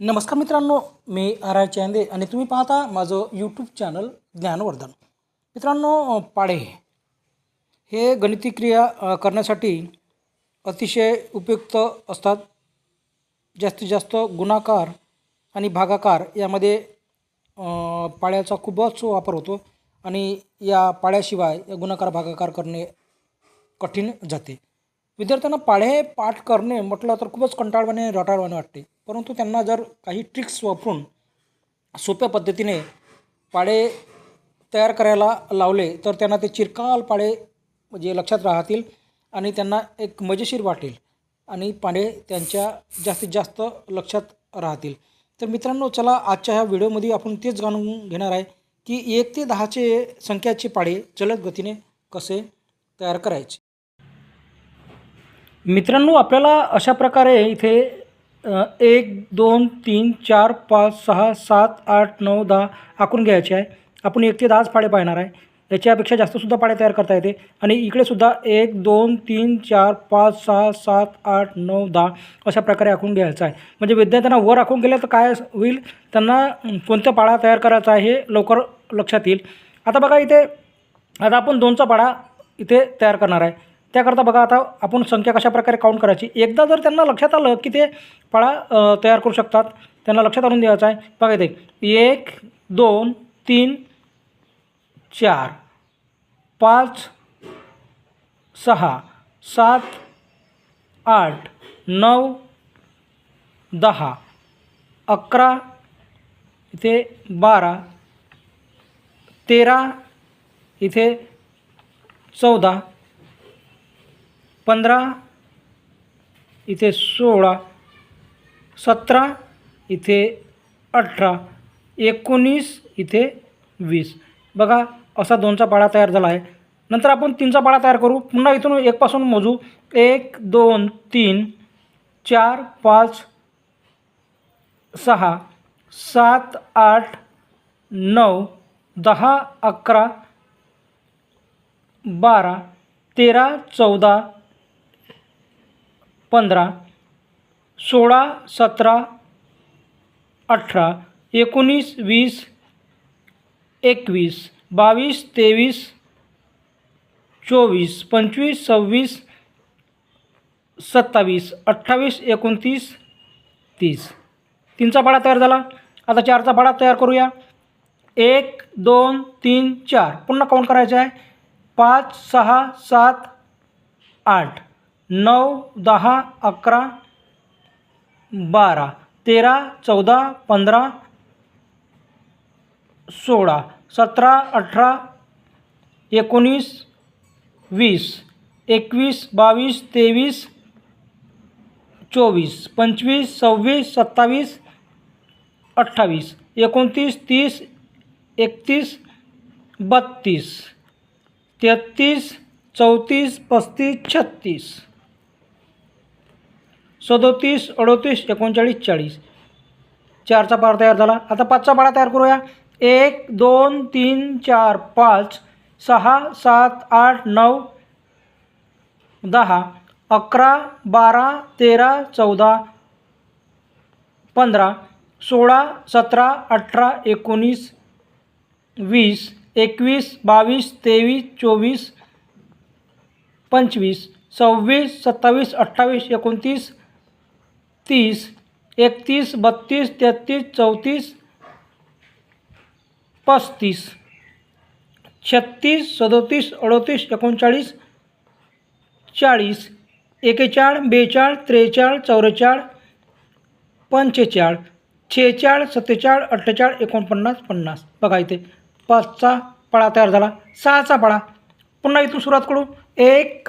नमस्कार मित्रांनो मी R R Chande आणि तुम्ही पाहता माझं यूट्यूब चॅनल ज्ञानवर्धन. मित्रांनो पाढे हे गणिती क्रिया करण्यासाठी अतिशय उपयुक्त असतात. जास्तीत जास्त गुणाकार आणि भागाकार यामध्ये पाळ्याचा खूपच वापर होतो आणि या पाळ्याशिवाय या गुणाकार भागाकार करणे कठीण जाते. विद्यार्थ्यांना पाढे पाठ करणे म्हटलं तर खूपच कंटाळवाणे रटाळवाने वाटते. परंतु त्यांना जर काही ट्रिक्स वापरून सोप्या पद्धतीने पाडे तयार करायला लावले तर त्यांना ते चिरकाल पाडे म्हणजे लक्षात राहतील आणि त्यांना एक मजेशीर वाटेल आणि पाढे त्यांच्या जास्तीत जास्त लक्षात राहतील. तर मित्रांनो चला आजच्या ह्या व्हिडिओमध्ये आपण तेच जाणून घेणार आहे की एक ते दहाचे संख्याचे पाडे जलद गतीने कसे तयार करायचे. मित्रांनो आपल्याला अशा प्रकारे इथे एक दोन तीन चार पाच सहा सात आठ नऊ दहा आखून घ्यायचे आहे. आपण एक ते दहाच पाडे पाहणार आहे. याच्यापेक्षा जास्तसुद्धा पाडे तयार करता येते. आणि इकडेसुद्धा एक दोन तीन चार पाच सहा सात आठ नऊ दहा अशा प्रकारे आखून घ्यायचं आहे. म्हणजे विद्यार्थ्यांना वर आखून गेलं तर काय होईल? त्यांना कोणता पाडा तयार करायचा आहे हे लवकर लक्षात येईल. आता बघा इथे आता आपण दोनचा पाडा इथे तयार करणार आहे. त्याकरता बघा आता आपण संख्या कशा प्रकारे काउंट करायची? एकदा जर त्यांना लक्षात आलं की ते फळा तयार करू शकतात त्यांना लक्षात आणून द्यायचं आहे. बघा ते एक दोन तीन चार पाच सहा सात आठ नऊ दहा अकरा इथे बारा तेरा इथे चौदा पंधरा इथे सोळा सतरा इथे अठरा एकोणीस इथे वीस. बघा असा दोनचा पाडा तयार झाला आहे. नंतर आपण तीनचा पाडा तयार करू. पुन्हा इथून एकपासून मोजू. एक दोन तीन चार पाच सहा सात आठ नऊ दहा अकरा बारा तेरा चौदा पंधरा सोळा सतरा अठरा एकोणीस वीस एकवीस बावीस तेवीस चोवीस पंचवीस सव्वीस सत्तावीस अठ्ठावीस एकोणतीस तीस. तीनचा पाडा तयार झाला. आता चारचा पाडा तयार करूया. एक दोन तीन चार. पुन्हा काउंट करायचा आहे. पाच सहा सात आठ. नऊ दहा अकरा बारा तेरा चौदा पंधरा सोळा सतरा अठरा एकोणीस वीस एकवीस बावीस तेवीस चोवीस पंचवीस सव्वीस सत्तावीस अठ्ठावीस एकोणतीस तीस एकतीस बत्तीस तेहत्तीस चौतीस पस्तीस छत्तीस. सदोतीस अडोतीस एकोणचाळीस चाळीस. चारचा पार तयार झाला. आता पाचचा पाडा तयार करूया. एक दोन तीन चार पाच सहा सात आठ नऊ दहा अकरा बारा तेरा चौदा पंधरा सोळा सतरा अठरा एकोणीस वीस एकवीस बावीस तेवीस चोवीस पंचवीस सव्वीस सत्तावीस अठ्ठावीस एकोणतीस तीस एकतीस बत्तीस तेहत्तीस चौतीस पस्तीस. छत्तीस सदोतीस अडोतीस एकोणचाळीस चाळीस. एकेचाळ बेचाळ त्रेचाळ चौवेचाळ पंचेचाळ. छेचाळ सत्तेचाळ अठ्ठेचाळ एकोणपन्नास पन्नास. बघा इथे पाचचा पळा तयार झाला. सहाचा पळा. पुन्हा इथून सुरुवात करू. एक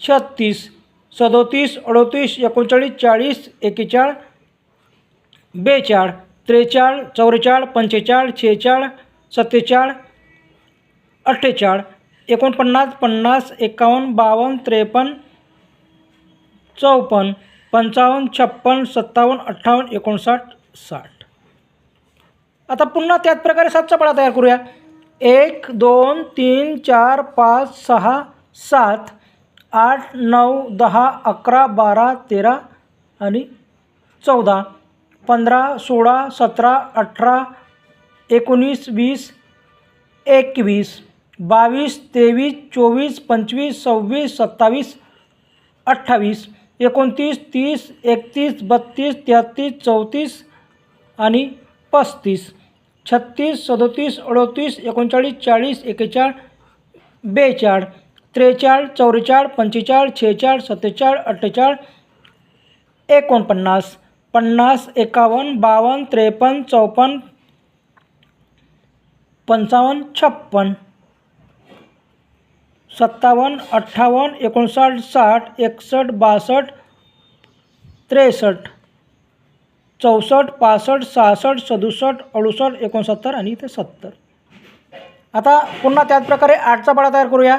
छत्तीस सदोतीस अडोतीस एकोणचाळीस चाळीस एकेचाळ बेचाळ त्रेचाळ चौवेचाळ पंचेचाळ छेचाळ सत्तेचाळ अठ्ठेचाळ एकोणपन्नास पन्नास एकावन्न बावन्न त्रेपन्न चौपन्न पंचावन्न छप्पन्न सत्तावन्न अठ्ठावन्न एकोणसाठ साठ. आता पुन्हा त्याच प्रकारे सातचा पडा तयार करूया. एक दोन तीन चार पाच सहा सात आठ नऊ दहा अकरा बारा तेरा आणि चौदा. पंधरा सोळा सतरा अठरा एकोणीस वीस एकवीस बावीस तेवीस चोवीस पंचवीस सव्वीस सत्तावीस अठ्ठावीस एकोणतीस तीस एकतीस बत्तीस तेहत्तीस चौतीस आणि पस्तीस. छत्तीस सदोतीस अडोतीस एकोणचाळीस चाळीस एकेचाळ बेचाळ. त्रेचाळ चौवेचाळ पंचेचाळ छेचाळ सत्तेचाळ अठ्ठेचाळ एकोणपन्नास पन्नास एकावन्न बावन्न त्रेपन्न चौपन्न पंचावन्न छप्पन्न सत्तावन्न अठ्ठावन्न एकोणसाठ साठ एकसष्ट बासष्ट त्रेसष्ट चौसष्ट पासष्ट सहासष्ट सदुसष्ट अडुसष्ट एकोणसत्तर आणि इथे सत्तर. आता पुन्हा त्याच प्रकारे आठचा पाडा तयार करूया.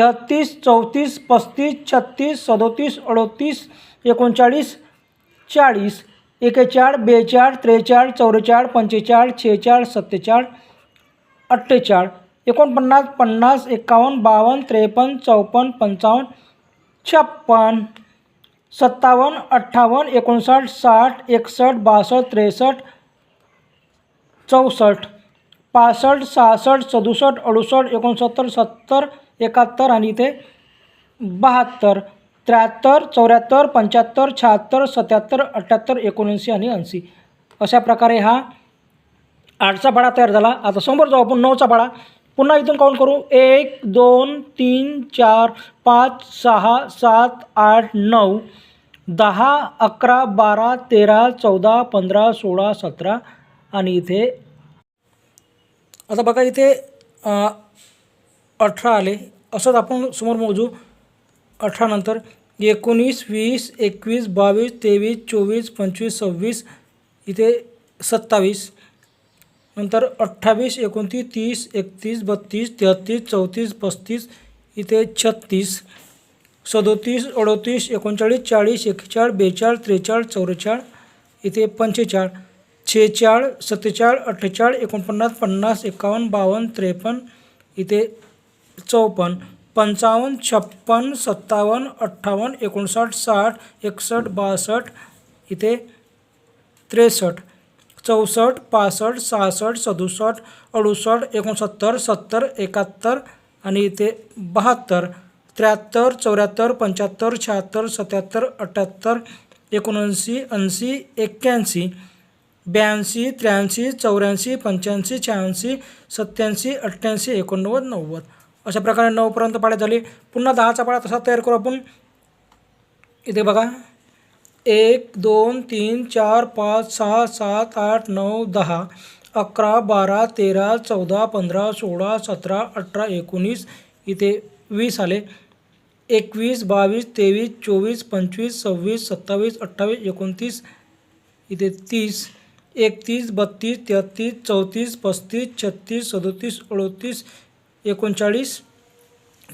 तेहत्तीस चौतीस पस्तीस छत्तीस सदोतीस अडोतीस एकोणचाळीस चाळीस एकेचाळ बेचाळ त्रेचाळ चौवेचाळ पंचेचाळ छेचाळ सत्तेचाळ अठ्ठेचाळ एकोणपन्नास पन्नास एकावन्न बावन्न त्रेपन्न चौपन्न पंचावन्न छप्पन्न सत्तावन्न अठ्ठावन्न एकोणसाठ साठ एकसष्ट बासष्ट त्रेसष्ट चौसष्ट पासष्ट सहासष्ट सदुसष्ट अडुसष्ट एकोणसत्तर सत्तर एकाहत्तर आणि इथे बहात्तर त्र्याहत्तर चौऱ्याहत्तर पंच्याहत्तर शहात्तर सत्याहत्तर अठ्ठ्याहत्तर एकोणऐंशी आणि ऐंशी. अशा प्रकारे हा आठचा पाडा तयार झाला. आता समोर जाऊ आपण नऊचा पाडा. पुन्हा इथून काउंट करू. एक दोन तीन चार पाच सहा सात आठ नऊ दहा अकरा बारा तेरा चौदा पंधरा सोळा सतरा आणि इथे आता बघा इथे अठरा आले. असंच आपण समोर मोजू. अठरा नंतर एकोणीस वीस एकवीस बावीस तेवीस चोवीस पंचवीस सव्वीस इथे सत्तावीस. नंतर अठ्ठावीस एकोणतीस तीस एकतीस बत्तीस तेहत्तीस चौतीस पस्तीस इथे छत्तीस. सदोतीस अडोतीस एकोणचाळीस चाळीस एकेचाळ बेचाळ त्रेचाळ चौवेचाळ इथे पंचेचाळ. छेचाळ सत्तेचाळ अठ्ठेचाळ एकोणपन्नास पन्नास एकावन्न बावन्न त्रेपन्न इथे चौपन्न पंचावन्न छप्पन्न सत्तावन्न अठ्ठावन्न एकोणसाठ साठ एकसष्ट बासष्ट इथे त्रेसष्ट चौसष्ट पासष्ट सहासष्ट सदुसष्ट अडुसष्ट एकोणसत्तर सत्तर एकाहत्तर आणि इथे बहात्तर त्र्याहत्तर चौऱ्याहत्तर पंच्याहत्तर शहात्तर सत्याहत्तर अठ्ठ्याहत्तर एकोणऐंशी ऐंशी एक्क्याऐंशी ब्याऐंशी त्र्याऐंशी चौऱ्याऐंशी पंच्याऐंशी शहाऐंशी सत्याऐंशी अठ्ठ्याऐंशी एकोणनव्वद नव्वद. अशा प्रकारे नऊपर्यंत पाळ्या झाले. पुन्हा दहाचा पाळा तसा तयार करू आपण. इथे बघा. एक दोन तीन चार पाच सहा सात आठ नऊ दहा अकरा बारा तेरा चौदा पंधरा सोळा सतरा अठरा एकोणीस इथे वीस आले. एकवीस बावीस तेवीस चोवीस पंचवीस सव्वीस सत्तावीस अठ्ठावीस एकोणतीस इथे तीस. एकतीस बत्तीस तेहत्तीस चौतीस पस्तीस छत्तीस सदोतीस अडोतीस एकोणचाळीस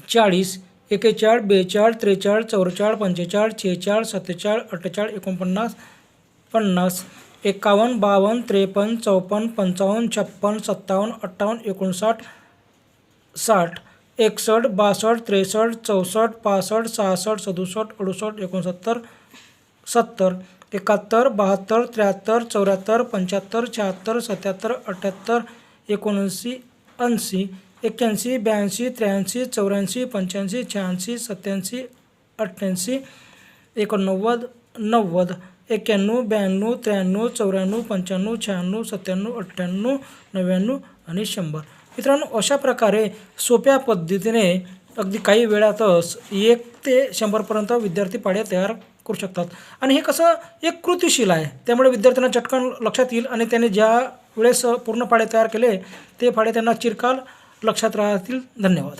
चाळीस एकेचाळ बेचाळ त्रेचाळ चौवेचाळ पंचेचाळ छेचाळ सत्तेचाळ अठ्ठेचाळ एकोणपन्नास पन्नास एकावन्न बावन्न त्रेपन्न चौपन्न पंचावन्न छप्पन्न सत्तावन्न अठ्ठावन्न एकोणसाठ साठ एकसष्ट बासष्ट त्रेसष्ट चौसष्ट पासष्ट सहासष्ट सदुसष्ट अडुसष्ट एकोणसत्तर सत्तर एकाहत्तर बहात्तर त्र्याहत्तर चौऱ्याहत्तर पंच्याहत्तर शहात्तर सत्याहत्तर अठ्ठ्याहत्तर एकोणऐंशी ऐंशी एक्क्याऐंशी ब्याऐंशी त्र्याऐंशी चौऱ्याऐंशी पंच्याऐंशी शहाऐंशी सत्याऐंशी अठ्ठ्याऐंशी एकोणनव्वद नव्वद एक्क्याण्णव ब्याण्णव त्र्याण्णव चौऱ्याण्णव पंच्याण्णव शहाण्णव सत्त्याण्णव अठ्ठ्याण्णव नव्याण्णव आणि शंभर. मित्रांनो अशा प्रकारे सोप्या पद्धतीने अगदी काही वेळातच एक ते शंभरपर्यंत विद्यार्थी पाढे तयार करू शकतात. आणि हे कसं एक कृतीशील आहे. त्यामुळे विद्यार्थ्यांना चटकन लक्षात येईल आणि त्याने ज्या वेळेस पूर्ण पाढे तयार केले ते पाढे त्यांना चिरकाल लक्षात राहतील. धन्यवाद.